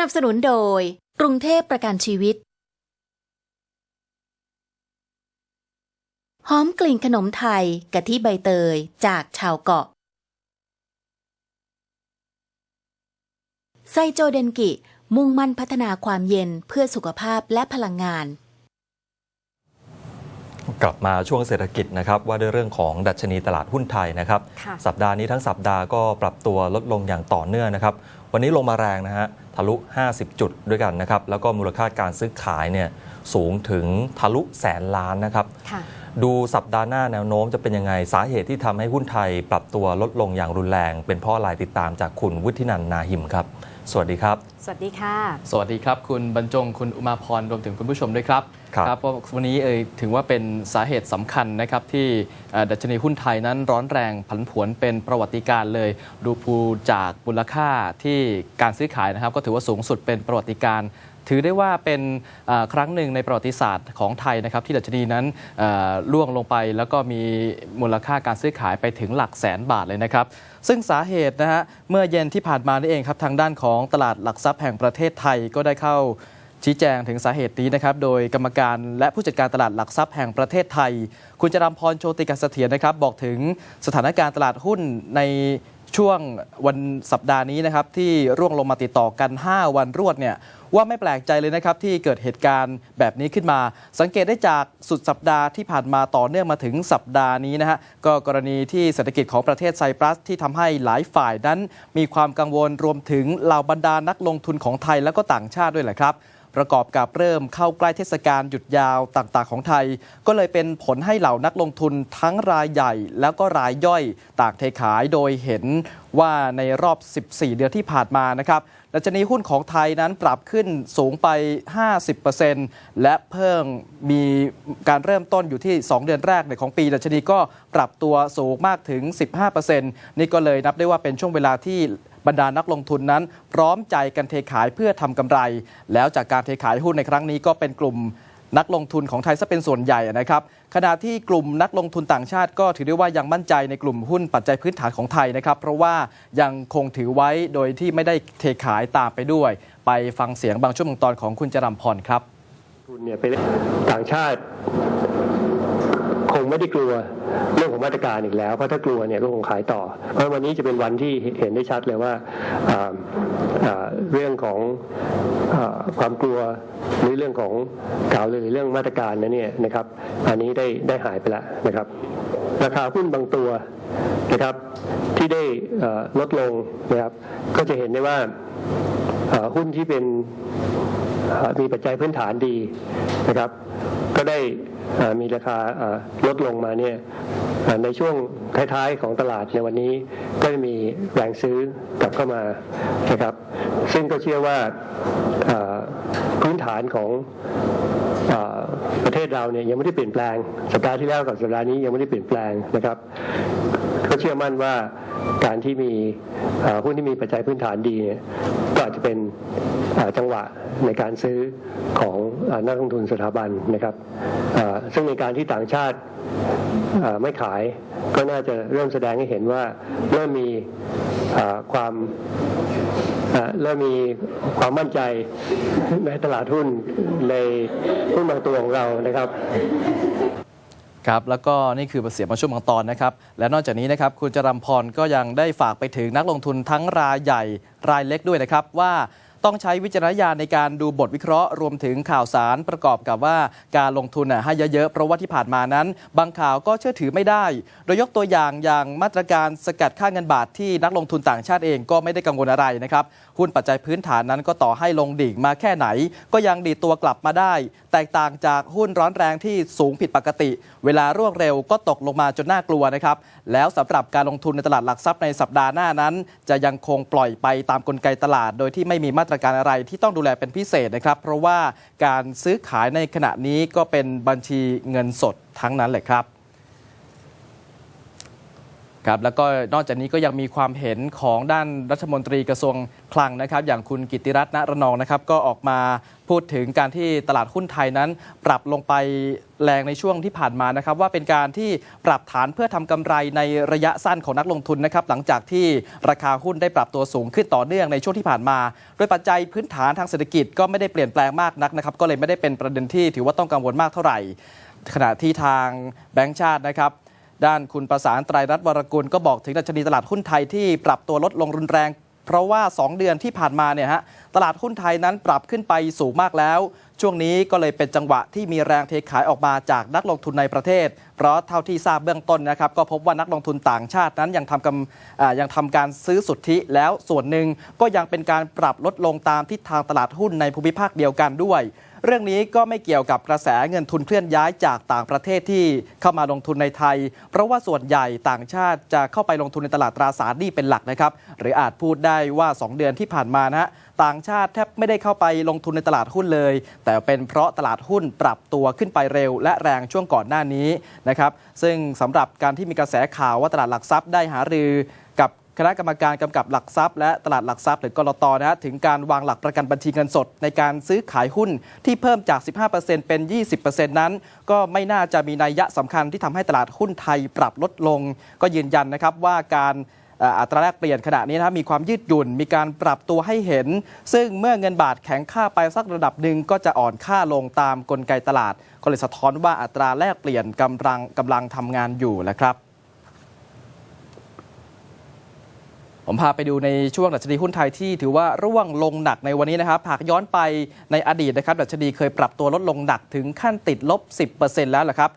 นับสนุนโดย กรุงเทพประกันชีวิต หอมกลิ่นขนมไทยกะทิใบเตยจากชาวเกาะ ไซโจเดนกิ มุ่งมั่นพัฒนาความเย็นเพื่อสุขภาพและพลังงาน กลับมาช่วงเศรษฐกิจนะครับว่าด้วยเรื่องของดัชนีตลาดหุ้นไทยนะครับค่ะสัปดาห์นี้ทั้งสัปดาห์ก็ปรับตัวลดลงอย่างต่อเนื่องนะครับวันนี้ลงมาแรงนะฮะทะลุ 50 จุดด้วยกันนะครับแล้วก็มูลค่าการซื้อขายเนี่ยสูงถึงทะลุแสนล้านนะครับค่ะดูสัปดาห์หน้าแนวโน้มจะเป็นยังไงสาเหตุที่ทำให้หุ้นไทย ปรับตัวลดลงอย่างรุนแรง เป็นเพราะอะไรติดตามจากคุณวุฒินันท์นาหิมครับ สวัสดีครับ สวัสดีค่ะ สวัสดีครับ คุณบรรจงคุณอุมาพรรวมถึงคุณผู้ชมด้วยครับ ครับเพราะวันนี้เอยถือว่าเป็นสาเหตุสำคัญนะครับที่ดัชนีหุ้นไทยนั้นร้อนแรงผันผวนเป็นประวัติการเลย ดูภูจากมูลค่าที่การซื้อขายนะครับ ก็ถือว่าสูงสุดเป็นประวัติการถือได้ว่าเป็นครั้งหนึ่งในประวัติศาสตร์ของไทยนะครับ ที่ดัชนีนั้นล่วงลงไป แล้วก็มีมูลค่าการซื้อขายไปถึงหลักแสนบาทเลยนะครับ ซึ่งสาเหตุนะฮะเมื่อเย็นที่ผ่านมานี่เองครับ ทางด้านของตลาดหลักทรัพย์แห่งประเทศไทยก็ได้เข้า ชี้แจงถึงสาเหตุนี้นะครับ โดยกรรมการและผู้จัดการตลาดหลักทรัพย์แห่งประเทศไทย คุณจรำพรโชติกาเสถียรนะครับ บอกถึงสถานการณ์ตลาดหุ้นในช่วงวันสัปดาห์นี้นะครับ ที่ร่วงลงมาติดต่อกัน 5 วันรวดเนี่ยว่าไม่แปลกใจเลยนะครับ ที่เกิดเหตุการณ์แบบนี้ขึ้นมา สังเกตได้จากสุดสัปดาห์ที่ผ่านมาต่อเนื่องมาถึงสัปดาห์นี้นะฮะก็กรณีที่เศรษฐกิจของประเทศไซปรัส ที่ทำให้หลายฝ่ายนั้น มีความกังวลรวมถึงเหล่าบรรดานักลงทุนของไทยและก็ต่างชาติด้วยแหละครับ ประกอบกับเริ่มเข้าใกล้เทศกาลหยุดยาวต่างๆ ของไทย ก็เลยเป็นผลให้เหล่านักลงทุนทั้งรายใหญ่ แล้วก็รายย่อยต่างเทขายโดยเห็นว่าในรอบ 14 เดือนที่ผ่านมานะครับดัชนีหุ้นของไทยนั้นปรับขึ้นสูงไป 50%และเพิ่มมีการเริ่มต้นอยู่ที่ 2 เดือนแรกในของปีดัชนีก็ปรับตัวสูงมากถึง 15%นี่ก็เลยนับได้ว่าเป็นช่วงเวลาที่ บรรดานักลงทุนนั้น พร้อมใจกันเทขายเพื่อทำกำไร แล้วจากการเทขายหุ้นในครั้งนี้ก็เป็นกลุ่มนักลงทุนของไทยซะเป็นส่วนใหญ่นะครับขณะที่กลุ่มนักลงทุนต่างชาติก็ถือได้ว่ายังมั่นใจในกลุ่มหุ้นปัจจัยพื้นฐานของไทยนะครับ เพราะว่ายังคงถือไว้โดยที่ไม่ได้เทขายตามไปด้วย ไปฟังเสียงบางช่วงบางตอนของคุณจรัมพรครับทุนเนี่ยไปเล่นต่างชาติ ไม่ได้กลัวเรื่องของมาตรการอีกแล้ว เพราะถ้ากลัวเนี่ยก็คงขายต่อ เพราะวันนี้จะเป็นวันที่เห็นได้ชัดเลยว่าาาเรื่องของอความกลัวหรือเรื่องของกล่าวเลยเรื่องมาตรการนั้นเนี่ยนะครับ อันนี้ได้ได้หายไปแล้วนะครับ ราคาหุ้นบางตัวนะครับ ที่ได้ลดลงนะครับ ก็จะเห็นได้ว่าหุ้นที่เป็นมีปัจจัยพื้นฐานดีนะครับ ก็ได้มีราคาลดลงมาเนี่ยในช่วงท้ายๆของตลาดในวันนี้ก็มีแรงซื้อกลับเข้ามานะครับ ซึ่งก็เชื่อว่าพื้นฐานของประเทศเราเนี่ยยังไม่ได้เปลี่ยนแปลง สัปดาห์ที่แล้วกับสัปดาห์นี้ยังไม่ได้เปลี่ยนแปลงนะครับ ก็เชื่อมั่นว่าการที่มีหุ้นที่มีปัจจัยพื้นฐานดีเนี่ยก็อาจจะเป็นจังหวะในการซื้อของอนักลงทุนสถาบันนะครับซึ่งในการที่ต่างชาติไม่ขายก็น่าจะเริ่มแสดงให้เห็นว่าเริ่มมีความเริ่มมีความมั่นใจในตลาดหุ้นในหุ้นบางตัวของเรานะครับ ครับแล้วก็นี่คือเสียงบางช่วงบางตอนนะครับและนอกจากนี้นะครับคุณจรัมพรก็ยังได้ฝากไปถึงนักลงทุนทั้งรายใหญ่รายเล็กด้วยนะครับว่า ต้องใช้วิจารณญาณในการดูบทวิเคราะห์รวมถึงข่าวสารประกอบกับว่าการลงทุนน่ะให้เยอะๆเพราะว่าที่ผ่านมานั้น บางข่าวก็เชื่อถือไม่ได้ โดยยกตัวอย่างอย่างมาตรการสกัดค่าเงินบาทที่นักลงทุนต่างชาติเองก็ไม่ได้กังวลอะไรนะครับหุ้นปัจจัยพื้นฐานนั้นก็ต่อให้ลงดิ่งมาแค่ไหน ก็ยังดีตัวกลับมาได้ แตกต่างจากหุ้นร้อนแรงที่สูงผิดปกติ เวลาร่วดเร็วก็ตกลงมาจนน่ากลัวนะครับแล้วสำหรับการลงทุนในตลาดหลักทรัพย์ในสัปดาห์หน้านั้น จะยังคงปล่อยไปตามกลไกตลาด โดยที่ไม่มีมาตรการอะไรที่ต้องดูแลเป็นพิเศษนะครับ เพราะว่าการซื้อขายในขณะนี้ก็เป็นบัญชีเงินสดทั้งนั้นแหละครับ ครับแล้วก็นอกจากนี้ก็ยังมีความเห็นของด้านรัฐมนตรีกระทรวงคลังนะครับ อย่างคุณกิติรัตน์ณระนองนะครับก็ออกมาพูดถึงการที่ตลาดหุ้นไทยนั้น ปรับลงไปแรงในช่วงที่ผ่านมานะครับ ว่าเป็นการที่ปรับฐานเพื่อทำกำไรในระยะสั้นของนักลงทุนนะครับ หลังจากที่ราคาหุ้นได้ปรับตัวสูงขึ้นต่อเนื่องในช่วงที่ผ่านมา โดยปัจจัยพื้นฐานทางเศรษฐกิจก็ไม่ได้เปลี่ยนแปลงมากนักนะครับ ก็เลยไม่ได้เป็นประเด็นที่ถือว่าต้องกังวลมากเท่าไหร่ ขณะที่ทางแบงก์ชาตินะครับ ด้านคุณประสานไตรรัตน์วรกุลก็บอกถึงดัชนีตลาดหุ้นไทยที่ปรับตัวลดลงรุนแรง เพราะว่า 2 เดือนที่ผ่านมาเนี่ยฮะตลาดหุ้นไทยนั้นปรับขึ้นไปสูงมากแล้ว ช่วงนี้ก็เลยเป็นจังหวะที่มีแรงเทขายออกมาจากนักลงทุนในประเทศ เพราะเท่าที่ทราบเบื้องต้นนะครับก็พบว่านักลงทุนต่างชาตินั้นยังทำกำยังทำการซื้อสุทธิแล้วส่วนหนึ่งก็ยังเป็นการปรับลดลงตามทิศทางตลาดหุ้นในภูมิภาคเดียวกันด้วย เรื่องนี้ก็ไม่เกี่ยวกับกระแสเงินทุนเคลื่อนย้ายจากต่างประเทศที่เข้ามาลงทุนในไทย เพราะว่าส่วนใหญ่ต่างชาติจะเข้าไปลงทุนในตลาดตราสารหนี้เป็นหลักนะครับ หรืออาจพูดได้ว่า 2 เดือนที่ผ่านมานะฮะต่างชาติแทบไม่ได้เข้าไปลงทุนในตลาดหุ้นเลย แต่เป็นเพราะตลาดหุ้นปรับตัวขึ้นไปเร็ว และแรงช่วงก่อนหน้านี้นะครับ ซึ่งสำหรับการที่มีกระแสข่าวว่าตลาดหลักทรัพย์ได้หารือ คณะกรรมการกำกับหลักทรัพย์ และตลาดหลักทรัพย์หรือกรตนะฮะถึงการวางหลักประกันบัญชีเงินสด ในการซื้อขายหุ้นที่เพิ่มจาก 15%เป็น 20%นั้น ก็ไม่น่าจะมีนัยยะสำคัญที่ทำให้ตลาดหุ้นไทยปรับลดลง ก็ยืนยันนะครับว่าการอัตราแลกเปลี่ยนขณะนี้นะมีความยืดหยุ่น มีการปรับตัวให้เห็น ซึ่งเมื่อเงินบาทแข็งค่าไปสักระดับหนึ่งก็จะอ่อนค่าลงตามกลไกตลาด ก็เลยสะท้อนว่าอัตราแลกเปลี่ยนกำลังกำลังทำงานอยู่แหละครับ ผมพาไปดูในช่วงดัชนีหุ้นไทยที่ถือว่าร่วงลงหนักในวันนี้นะครับหากย้อนไปในอดีตนะครับดัชนีเคยปรับตัวลดลงหนักถึงขั้นติดลบ 10%แล้วแหละครับ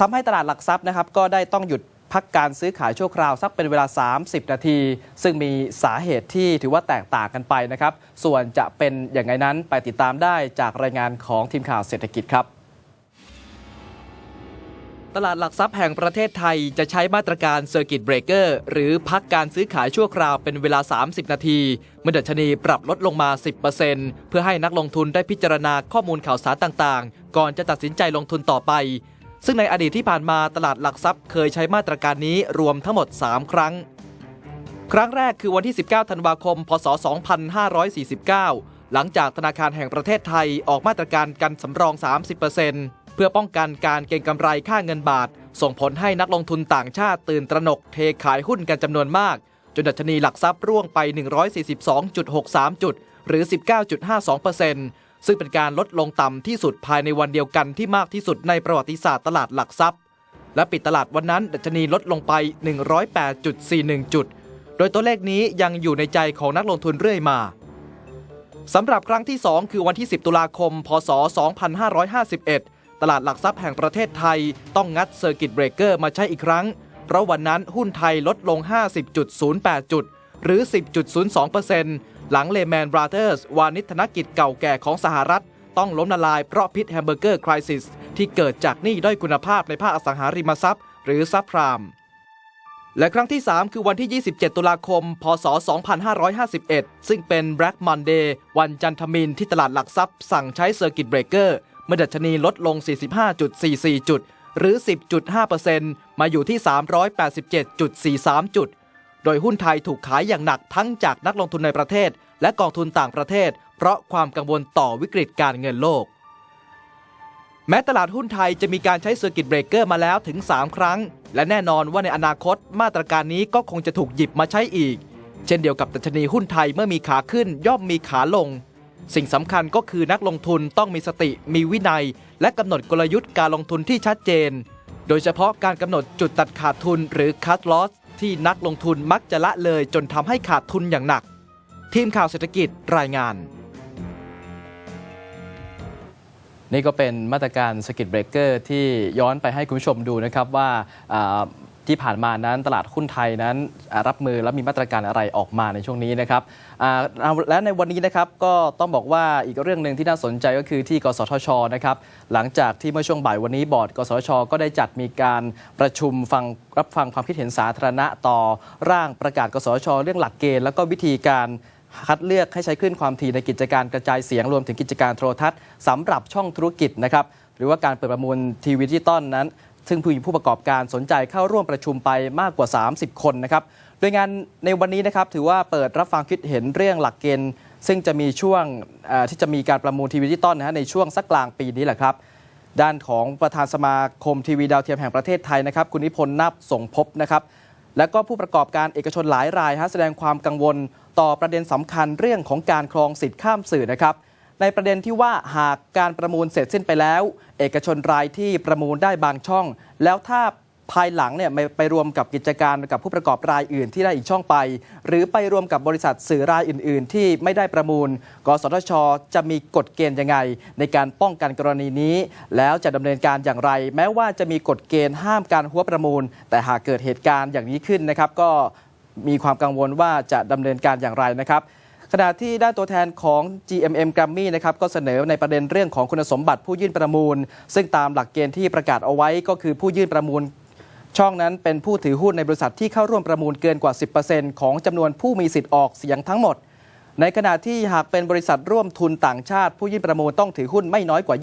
ทำให้ตลาดหลักทรัพย์นะครับก็ได้ต้องหยุดพักการซื้อขายชั่วคราวสักเป็นเวลา 30 นาที ซึ่งมีสาเหตุที่ถือว่าแตกต่างกันไปนะครับ ส่วนจะเป็นอย่างไรนั้นไปติดตามได้จากรายงานของทีมข่าวเศรษฐกิจครับ ตลาดหลักทรัพย์แห่งประเทศไทยจะใช้มาตรการเซอร์กิตเบรกเกอร์หรือพักการซื้อขายชั่วคราวเป็นเวลา 30 นาที เมื่อดัชนีปรับลดลงมา 10%เพื่อให้นักลงทุนได้พิจารณาข้อมูลข่าวสารต่างๆ ก่อนจะตัดสินใจลงทุนต่อไป ซึ่งในอดีตที่ผ่านมาตลาดหลักทรัพย์เคยใช้มาตรการนี้รวมทั้งหมด 3 ครั้ง ครั้งแรกคือวันที่ 19 ธันวาคม พศ 2549 หลังจากธนาคารแห่งประเทศไทยออกมาตรการกันสำรอง 30% เพื่อป้องกันการเก็งกำไรค่าเงินบาท ส่งผลให้นักลงทุนต่างชาติตื่นตระหนกเทขายหุ้นกันจำนวนมาก จนดัชนีหลักทรัพย์ร่วงไป 142.63 จุด หรือ 19.52%ซึ่งเป็นการลดลงต่ำที่สุดภายในวันเดียวกันที่มากที่สุดในประวัติศาสตร์ตลาดหลักทรัพย์ และปิดตลาดวันนั้น ดัชนีลดลงไป 108.41 จุด โดยตัวเลขนี้ยังอยู่ในใจของนักลงทุนเรื่อยมาสำหรับครั้งที่ 2 คือวันที่ 10 ตุลาคม พศ 2551 ตลาดหลักทรัพย์แห่งประเทศไทยต้องงัดเซอร์กิตเบรกเกอร์มาใช้อีกครั้ง เพราะวันนั้นหุ้นไทยลดลง 50.08 จุด หรือ 10.02%หลังเลแมนบราเ h อร์สวานิธนกิจเก่าแก่ของสหรัฐ ต้องล้มละลายเพราะพิษแฮมเบอร์เกอร์คริสิสที่เกิดจากหนี้ด้อยคุณภาพในภาคอสังหาริมทรัพย์ หรือซับพรามและครั้งที่ 3 คือวันที่ 27 ตุลาคม พศ 2551 ซึ่งเป็น Black Monday วันจันทมินที่ตลาดหลักทรัพย์สั่งใช้เซอร์กิตเบรกเกอร์ เมื่อดัชนีลดลง 45.44 จุด หรือ 10.5%มาอยู่ที่ 387.43 จุด โดยหุ้นไทยถูกขายอย่างหนักทั้งจากนักลงทุนในประเทศ และกองทุนต่างประเทศ เพราะความกังวลต่อวิกฤตการเงินโลก แม้ตลาดหุ้นไทยจะมีการใช้เซอร์กิตเบรกเกอร์มาแล้วถึง 3 ครั้ง และแน่นอนว่าในอนาคตมาตรการนี้ก็คงจะถูกหยิบมาใช้อีก เช่นเดียวกับดัชนีหุ้นไทยเมื่อมีขาขึ้นย่อมมีขาลง สิ่งสำคัญก็คือนักลงทุนต้องมีสติ มีวินัย และกำหนดกลยุทธ์การลงทุนที่ชัดเจน โดยเฉพาะการกำหนดจุดตัดขาดทุนหรือ cut loss ที่นักลงทุนมักจะละเลยจนทำให้ขาดทุนอย่างหนัก ทีมข่าวเศรษฐกิจรายงาน นี่ก็เป็นมาตรการสกิ t เบรกเกอร์ที่ย้อนไปให้คุณผู้ชมดูนะครับว่าอ่า ที่ผ่านมานั้นตลาดหุ้นไทยนั้นรับมือและมีมาตรการอะไรออกมาในช่วงนี้นะครับและในวันนี้นะครับก็ต้องบอกว่าอีกเรื่องหนึ่งที่น่าสนใจก็คือที่กสทชนะครับหลังจากที่เมื่อช่วงบ่ายวันนี้บอร์ด กสทช ก็ได้จัดมีการประชุมฟังรับฟังความคิดเห็นสาธารณะต่อร่างประกาศ กสทช เรื่องหลักเกณฑ์แล้วก็วิธีการคัดเลือกให้ใช้คลื่นความถี่ในกิจการกระจายเสียงรวมถึงกิจการโทรทัศน์สำหรับช่องธุรกิจนะครับหรือว่าการเปิดประมูลทีวีดิจิตอลนั้น ซึ่งผู้ผู้ประกอบการสนใจเข้าร่วมประชุมไปมากกว่า 30 คนนะครับ โดยงานในวันนี้นะครับถือว่าเปิดรับฟังคิดเห็นเรื่องหลักเกณฑ์ ซึ่งจะมีช่วงที่จะมีการประมูลทีวีดิจิตอลนะฮะในช่วงสักกลางปีนี้แหละครับ ด้านของประธานสมาคมทีวีดาวเทียมแห่งประเทศไทยนะครับ คุณนิพนธ์นับส่งพบนะครับและก็ผู้ประกอบการเอกชนหลายรายฮะแสดงความกังวลต่อประเด็นสำคัญเรื่องของการครองสิทธิ์ข้ามสื่อนะครับ ในประเด็นที่ว่าหากการประมูลเสร็จสิ้นไปแล้ว เอกชนรายที่ประมูลได้บางช่อง แล้วถ้าภายหลังเนี่ยไปรวมกับกิจการกับผู้ประกอบรายอื่นที่ได้อีกช่องไป หรือไปรวมกับบริษัทสื่อรายอื่น ๆ ที่ไม่ได้ประมูล กสทช จะมีกฎเกณฑ์ยังไง ในการป้องกันกรณีนี้ แล้วจะดำเนินการอย่างไร แม้ว่าจะมีกฎเกณฑ์ห้ามการหัวประมูล แต่หากเกิดเหตุการณ์อย่างนี้ขึ้นนะครับ ก็มีความกังวลว่าจะดำเนินการอย่างไรนะครับ ขณะที่ด้านตัวแทนของ GMM Grammy นะครับก็เสนอในประเด็นเรื่องของคุณสมบัติผู้ยื่นประมูล ซึ่งตามหลักเกณฑ์ที่ประกาศเอาไว้ก็คือผู้ยื่นประมูลช่องนั้นเป็นผู้ถือหุ้นในบริษัทที่เข้าร่วมประมูลเกินกว่า 10%ของจำนวนผู้มีสิทธิ์ออกเสียงทั้งหมด ในขณะที่หากเป็นบริษัทร่วมทุนต่างชาติ ผู้ยื่นประมูลต้องถือหุ้นไม่น้อยกว่า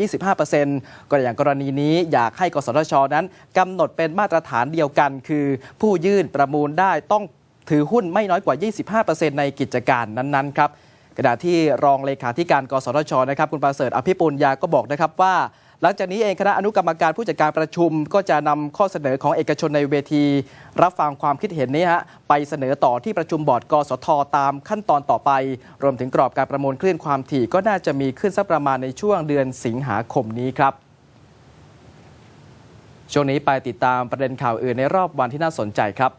25%ก็อย่างกรณีนี้อยากให้กสทชนั้นกำหนดเป็นมาตรฐานเดียวกัน คือ ผู้ยื่นประมูลได้ต้อง ถือหุ้นไม่น้อยกว่า 25%ในกิจการนั้นๆครับขณะที่รองเลขาธิการกสทชนะครับคุณประเสริฐอภิปุญญาก็บอกนะครับว่า หลังจากนี้เองคณะอนุกรรมการผู้จัดการประชุม ก็จะนำข้อเสนอของเอกชนในเวที รับฟังความคิดเห็นนี้ฮะไปเสนอต่อที่ประชุมบอร์ดกสทตามขั้นตอนต่อไป รวมถึงกรอบการประมูลคลื่นความถี่ก็น่าจะมีขึ้นสักประมาณในช่วงเดือนสิงหาคมนี้ครับช่วงนี้ไปติดตามประเด็นข่าวอื่นในรอบวันที่น่าสนใจครับ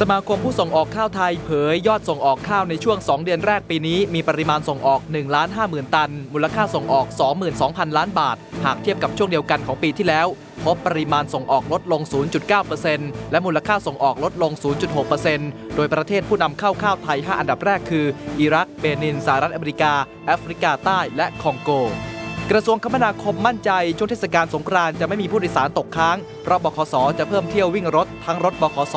สมาคมผู้ส่งออกข้าวไทยเผยยอดส่งออกข้าวในช่วง 2 เดือนแรกปีนี้ มีปริมาณส่งออก1ล้าน5 0,000 ตัน มูลค่าส่งออก 22,000 ล้านบาท หากเทียบกับช่วงเดียวกันของปีที่แล้ว พบปริมาณส่งออกลดลง 0.9%และมูลค่าส่งออกลดลง 0.6%โดยประเทศผู้นำเข้าข้าวไทย 5 อันดับแรกคือ อิรัก เบนินสหรัฐอเมริกา แอฟริกาใต้และคองโก กระทรวงคมนาคมมั่นใจช่วงเทศกาลสงกรานต์จะไม่มีผู้โดยสารตกค้าง เพราะบขสจะเพิ่มเที่ยววิ่งรถ ทั้งรถบขส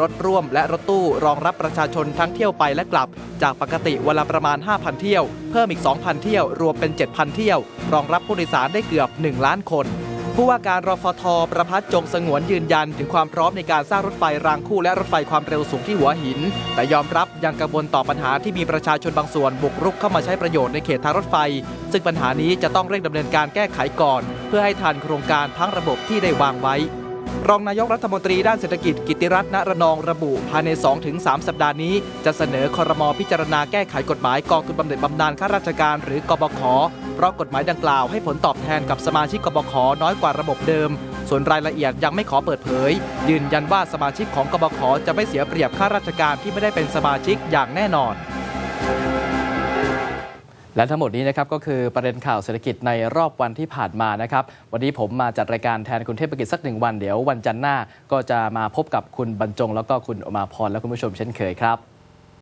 รถร่วมและรถตู้รองรับประชาชนทั้งเที่ยวไปและกลับ จากปกติวันละประมาณ 5,000 เที่ยว เพิ่มอีก 2,000 เที่ยว รวมเป็น 7,000 เที่ยว รองรับผู้โดยสารได้เกือบ 1 ล้านคน ผู้ว่าการรฟท ประพัฒน์จงสงวนยืนยัน ถึงความพร้อมในการสร้างรถไฟรางคู่และรถไฟความเร็วสูงที่หัวหิน แต่ยอมรับยังกังวลต่อปัญหาที่มีประชาชนบางส่วนบุกรุกเข้ามาใช้ประโยชน์ในเขตทางรถไฟ ซึ่งปัญหานี้จะต้องเร่งดำเนินการแก้ไขก่อน เพื่อให้ทันโครงการทั้งระบบที่ได้วางไว้ รองนายกรัฐมนตรีด้านเศรษฐกิจกิติรัตน์ณระนองระบุภายใน 2-3 สัปดาห์นี้ จะเสนอคอรมอพิจารณาแก้ไขกฎหมายกองทุนบำเหน็จบำนาญข้าราชการ หรือกบข เพราะกฎหมายดังกล่าวให้ผลตอบแทนกับสมาชิกกบขน้อยกว่าระบบเดิม ส่วนรายละเอียดยังไม่ขอเปิดเผย ยืนยันว่าสมาชิกของกบขจะไม่เสียเปรียบข้าราชการที่ไม่ได้เป็นสมาชิกอย่างแน่นอนและทั้งหมดนี้นะครับก็คือประเด็นข่าวเศรษฐกิจในรอบวันที่ผ่านมานะครับ วันนี้ผมมาจัดรายการแทนคุณเทพกิจสักหนึ่งวันเดี๋ยววันจันทร์หน้า ก็จะมาพบกับคุณบรรจง แล้วก็คุณอมาพรและคุณผู้ชมเช่นเคยครับ